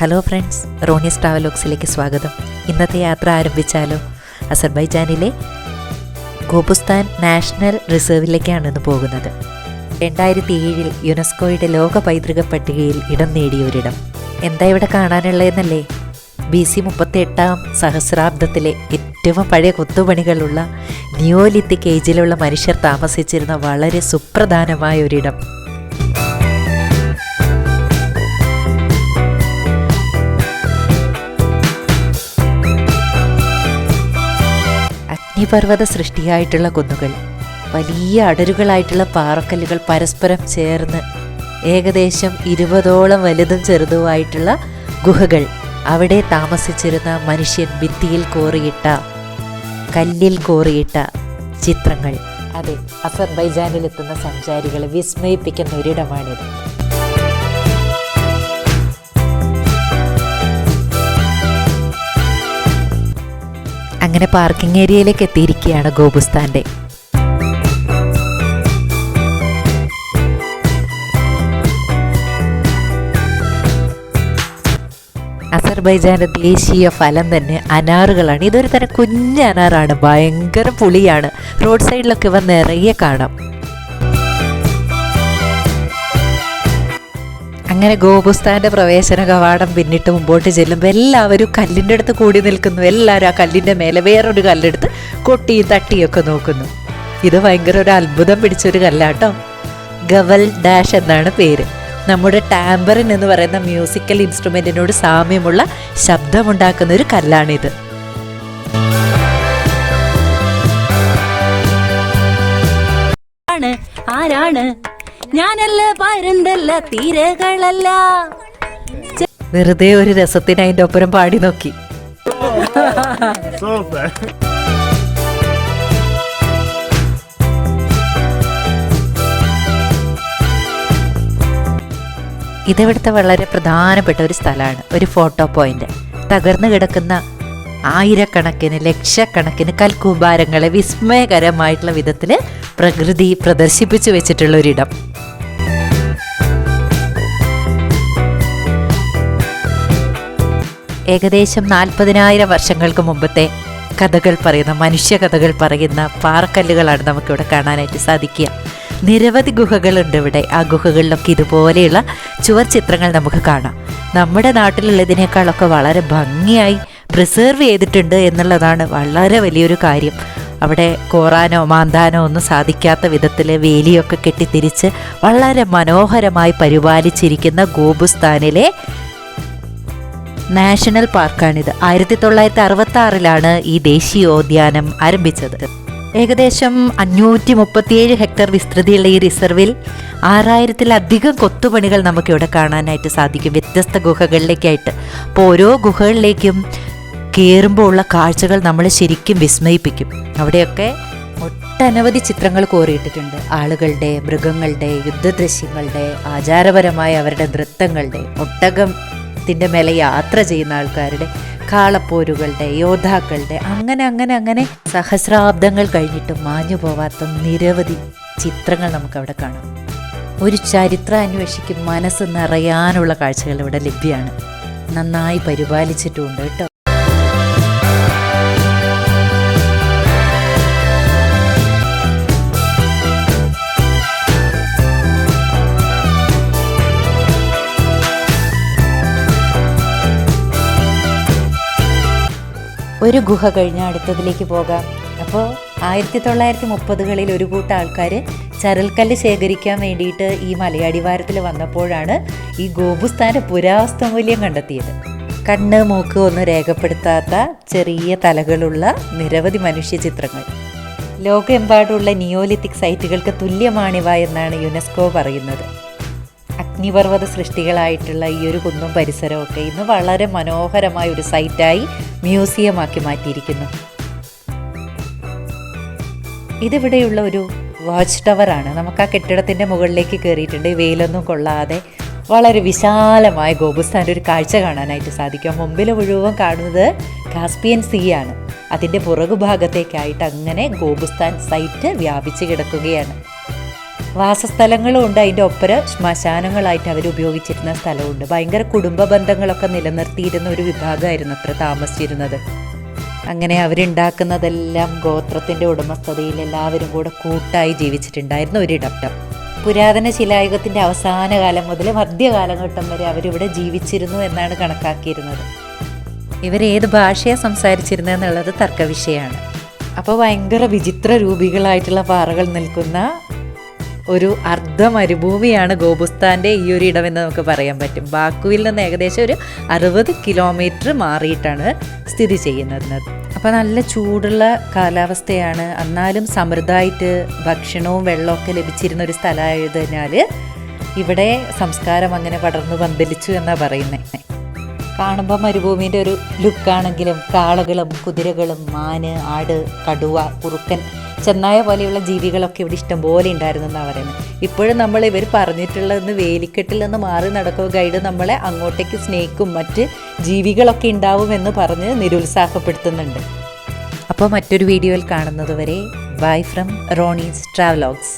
Hello friends Ronnie's ട്രാവലോക്സിലേക്ക് സ്വാഗതം. ഇന്നത്തെ യാത്ര ആരംഭിച്ചാലോ? അസർബൈജാനിലെ ഗോപുസ്ഥാൻ നാഷണൽ റിസർവിലേക്കാണ് ഇന്ന് പോകുന്നത്. രണ്ടായിരത്തി ഏഴിൽ യുനെസ്കോയുടെ ലോക പൈതൃക പട്ടികയിൽ ഇടം നേടിയ ഒരിടം. എന്താ ഇവിടെ കാണാനുള്ളതെന്നല്ലേ? ബി സി മുപ്പത്തി എട്ടാം സഹസ്രാബ്ദത്തിലെ ഏറ്റവും പഴയ കൊത്തുപണികളുള്ള നിയോലിത്തിക് ഏജിലുള്ള മനുഷ്യർ താമസിച്ചിരുന്ന വളരെ സുപ്രധാനമായ ഒരിടം. അഗ്നിപർവത സൃഷ്ടിയായിട്ടുള്ള കുന്നുകൾ വലിയ അടരുകളായിട്ടുള്ള പാറക്കല്ലുകൾ പരസ്പരം ചേർന്ന് ഏകദേശം ഇരുപതോളം വലുതും ചെറുതുമായിട്ടുള്ള ഗുഹകൾ അവിടെ താമസിച്ചിരുന്ന മനുഷ്യൻ ഭിത്തിയിൽ കോറിയിട്ട കല്ലിൽ കോറിയിട്ട ചിത്രങ്ങൾ. അതെ അസർബൈജാനിലെത്തുന്ന സഞ്ചാരികളെ വിസ്മയിപ്പിക്കുന്ന ഒരിടമാണിത്. അങ്ങനെ പാർക്കിംഗ് ഏരിയയിലേക്ക് എത്തിയിരിക്കുകയാണ് ഗോപുസ്ഥാന്റെ അസർബൈജാന്റെ ദേശീയ ഫലം തന്നെ അനാറുകളാണ്. ഇതൊരു തരം കുഞ്ഞ് അനാറാണ്. ഭയങ്കര പുളിയാണ്. റോഡ് സൈഡിലൊക്കെ ഇവ നിറയെ കാണാം. അങ്ങനെ ഗോപുസ്ഥാന്റെ പ്രവേശന കവാടം പിന്നിട്ട് മുമ്പോട്ട് ചെല്ലുമ്പോൾ എല്ലാവരും കല്ലിന്റെ അടുത്ത് കൂടി നിൽക്കുന്നു. എല്ലാവരും ആ കല്ലിന്റെ മേലെ വേറൊരു കല്ലെടുത്ത് കൊട്ടിയും തട്ടിയൊക്കെ നോക്കുന്നു. ഇത് ഭയങ്കര ഒരു അത്ഭുതം പിടിച്ചൊരു കല്ലാട്ടോ. ഗവൽ ഡാഷ് എന്നാണ് പേര്. നമ്മുടെ ടാമ്പറിൻ എന്ന് പറയുന്ന മ്യൂസിക്കൽ ഇൻസ്ട്രുമെന്റിനോട് സാമ്യമുള്ള ശബ്ദമുണ്ടാക്കുന്ന ഒരു കല്ലാണിത് ആരാണ്? ഞാനല്ല പരന്തല്ല തീരകളല്ല. വെറുതെ ഒരു രസത്തിന് അതിന്റെ ഒപ്പരം പാടി നോക്കി. ഇതിവിടുത്തെ വളരെ പ്രധാനപ്പെട്ട ഒരു സ്ഥലമാണ് ഒരു ഫോട്ടോ പോയിന്റ് തകർന്നു കിടക്കുന്ന ആയിരക്കണക്കിന് ലക്ഷക്കണക്കിന് കൽക്കൂമ്പാരങ്ങളെ വിസ്മയകരമായിട്ടുള്ള വിധത്തിൽ പ്രകൃതി പ്രദർശിപ്പിച്ചു വെച്ചിട്ടുള്ള ഒരിടം. ഏകദേശം നാൽപ്പതിനായിരം വർഷങ്ങൾക്ക് മുമ്പത്തെ കഥകൾ പറയുന്ന മനുഷ്യ കഥകൾ പറയുന്ന പാറക്കല്ലുകളാണ് നമുക്കിവിടെ കാണാനായിട്ട് സാധിക്കുക. നിരവധി ഗുഹകളുണ്ട് ഇവിടെ. ആ ഗുഹകളിലൊക്കെ ഇതുപോലെയുള്ള ചുവർ ചിത്രങ്ങൾ നമുക്ക് കാണാം. നമ്മുടെ നാട്ടിലുള്ളതിനേക്കാളൊക്കെ വളരെ ഭംഗിയായി പ്രിസേർവ് ചെയ്തിട്ടുണ്ട് എന്നുള്ളതാണ് വളരെ വലിയൊരു കാര്യം. അവിടെ കോറാനോ മാന്താനോ ഒന്നും സാധിക്കാത്ത വിധത്തിൽ വേലിയൊക്കെ കെട്ടിത്തിരിച്ച് വളരെ മനോഹരമായി പരിപാലിച്ചിരിക്കുന്ന ഗോപുസ്ഥാനിലെ നാഷണൽ പാർക്കാണിത്. ആയിരത്തി തൊള്ളായിരത്തി അറുപത്തി ആറിലാണ് ഈ ദേശീയോദ്യാനം ആരംഭിച്ചത്. ഏകദേശം അഞ്ഞൂറ്റി മുപ്പത്തിയേഴ് ഹെക്ടർ വിസ്തൃതിയുള്ള ഈ റിസർവിൽ ആറായിരത്തിലധികം കൊത്തുപണികൾ നമുക്കിവിടെ കാണാനായിട്ട് സാധിക്കും. വ്യത്യസ്ത ഗുഹകളിലേക്കായിട്ട്. അപ്പോൾ ഓരോ ഗുഹകളിലേക്കും കയറുമ്പോൾ ഉള്ള കാഴ്ചകൾ നമ്മളെ ശരിക്കും വിസ്മയിപ്പിക്കും. അവിടെയൊക്കെ ഒട്ടനവധി ചിത്രങ്ങൾ കോറിയിട്ടിട്ടുണ്ട് ആളുകളുടെ മൃഗങ്ങളുടെ യുദ്ധദൃശ്യങ്ങളുടെ ആചാരപരമായ അവരുടെ നൃത്തങ്ങളുടെ ഒട്ടകത്തിന്റെ മേലെ യാത്ര ചെയ്യുന്ന ആൾക്കാരുടെ കാളപ്പോരുകളുടെ യോദ്ധാക്കളുടെ അങ്ങനെ അങ്ങനെ അങ്ങനെ സഹസ്രാബ്ദങ്ങൾ കഴിഞ്ഞിട്ട് മാഞ്ഞു പോവാത്ത നിരവധി ചിത്രങ്ങൾ നമുക്കവിടെ കാണാം. ഒരു ചരിത്ര അന്വേഷിക്കും മനസ്സ് നിറയാനുള്ള കാഴ്ചകൾ ഇവിടെ ലഭ്യമാണ് നന്നായി പരിപാലിച്ചിട്ടുണ്ട് കേട്ടോ. ഒരു ഗുഹ കഴിഞ്ഞ അടുത്തതിലേക്ക് പോകാം. അപ്പോൾ ആയിരത്തി തൊള്ളായിരത്തി മുപ്പതുകളിൽ ഒരു കൂട്ടം ആൾക്കാർ ചരൽക്കല്ല് ശേഖരിക്കാൻ വേണ്ടിയിട്ട് ഈ മലയാടിവാരത്തിൽ വന്നപ്പോഴാണ് ഈ ഗോപുസ്ഥാന പുരാവസ്തു മൂല്യം കണ്ടെത്തിയത്. കണ്ണ് മൂക്ക് ഒന്നും രേഖപ്പെടുത്താത്ത ചെറിയ തലകളുള്ള നിരവധി മനുഷ്യ ചിത്രങ്ങൾ ലോകമെമ്പാടുമുള്ള നിയോലിത്തിക് സൈറ്റുകൾക്ക് തുല്യമാണിവ എന്നാണ് യുനെസ്കോ പറയുന്നത്. അഗ്നിപർവത സൃഷ്ടികളായിട്ടുള്ള ഈ ഒരു കുന്നും പരിസരമൊക്കെ ഇന്ന് വളരെ മനോഹരമായ ഒരു സൈറ്റായി മ്യൂസിയമാക്കി മാറ്റിയിരിക്കുന്നു. ഇതിവിടെയുള്ള ഒരു വാച്ച് ടവറാണ് നമുക്ക് ആ കെട്ടിടത്തിന്റെ മുകളിലേക്ക് കയറിയിട്ടുണ്ട് വെയിലൊന്നും കൊള്ളാതെ വളരെ വിശാലമായ ഗോപുസ്ഥാന്റെ ഒരു കാഴ്ച കാണാനായിട്ട് സാധിക്കും. മുമ്പിൽ മുഴുവൻ കാണുന്നത് കാസ്പിയൻ സീ ആണ്. അതിന്റെ പുറകുഭാഗത്തേക്കായിട്ട് അങ്ങനെ ഗോപുസ്ഥാൻ സൈറ്റ് വ്യാപിച്ചു കിടക്കുകയാണ്. വാസസ്ഥലങ്ങളും ഉണ്ട്. അതിന്റെ ഒപ്പര ശ്മശാനങ്ങളായിട്ട് അവർ ഉപയോഗിച്ചിരുന്ന സ്ഥലമുണ്ട്. ഭയങ്കര കുടുംബ ബന്ധങ്ങളൊക്കെ നിലനിർത്തിയിരുന്ന ഒരു വിഭാഗമായിരുന്നു അത്ര താമസിച്ചിരുന്നത്. അങ്ങനെ അവരുണ്ടാക്കുന്നതെല്ലാം ഗോത്രത്തിന്റെ ഉടമസ്ഥതയിൽ എല്ലാവരും കൂടെ കൂട്ടായി ജീവിച്ചിട്ടുണ്ടായിരുന്ന ഒരിടം പുരാതന ശിലായുഗത്തിന്റെ അവസാന കാലം മുതൽ മധ്യകാലഘട്ടം വരെ അവരിവിടെ ജീവിച്ചിരുന്നു എന്നാണ് കണക്കാക്കിയിരുന്നത്. ഇവരേത് ഭാഷയാണ് സംസാരിച്ചിരുന്നത് എന്നുള്ളത് തർക്കവിഷയമാണ്. അപ്പോൾ ഭയങ്കര വിചിത്ര രൂപികളായിട്ടുള്ള പാറകൾ നിൽക്കുന്ന ഒരു അർദ്ധ മരുഭൂമിയാണ് ഗോപുസ്ഥാന്റെ ഈ ഒരു ഇടമെന്ന് നമുക്ക് പറയാൻ പറ്റും. ബാക്കുവിൽ നിന്ന് ഏകദേശം ഒരു അറുപത് കിലോമീറ്റർ മാറിയിട്ടാണ് സ്ഥിതി ചെയ്യുന്നത്. അപ്പോൾ നല്ല ചൂടുള്ള കാലാവസ്ഥയാണ്. എന്നാലും സമൃദ്ധമായിട്ട് ഭക്ഷണവും വെള്ളമൊക്കെ ലഭിച്ചിരുന്ന ഒരു സ്ഥലമായതിനാൽ ഇവിടെ സംസ്കാരം അങ്ങനെ പടർന്നു പന്തലിച്ചു എന്നാണ് പറയുന്നത് കാണുമ്പോൾ മരുഭൂമിന്റെ ഒരു ലുക്കാണെങ്കിലും കാളകളും കുതിരകളും മാന് ആട് കടുവ കുറുക്കൻ ചെന്നായ പോലെയുള്ള ജീവികളൊക്കെ ഇവിടെ ഇഷ്ടംപോലെ ഉണ്ടായിരുന്നു എന്നാണ് പറയുന്നത് ഇപ്പോഴും നമ്മൾ ഇവർ പറഞ്ഞിട്ടുള്ളതെന്ന് വേലിക്കെട്ടിൽ നിന്ന് മാറി നടക്കുക ഗൈഡ് നമ്മളെ അങ്ങോട്ടേക്ക് സ്നേക്കും മറ്റ് ജീവികളൊക്കെ ഉണ്ടാവുമെന്ന് പറഞ്ഞ് നിരുത്സാഹപ്പെടുത്തുന്നുണ്ട്. അപ്പോൾ മറ്റൊരു വീഡിയോയിൽ കാണുന്നതുവരെ ബൈ ഫ്രം റോണീസ് ട്രാവലോഗ്സ്.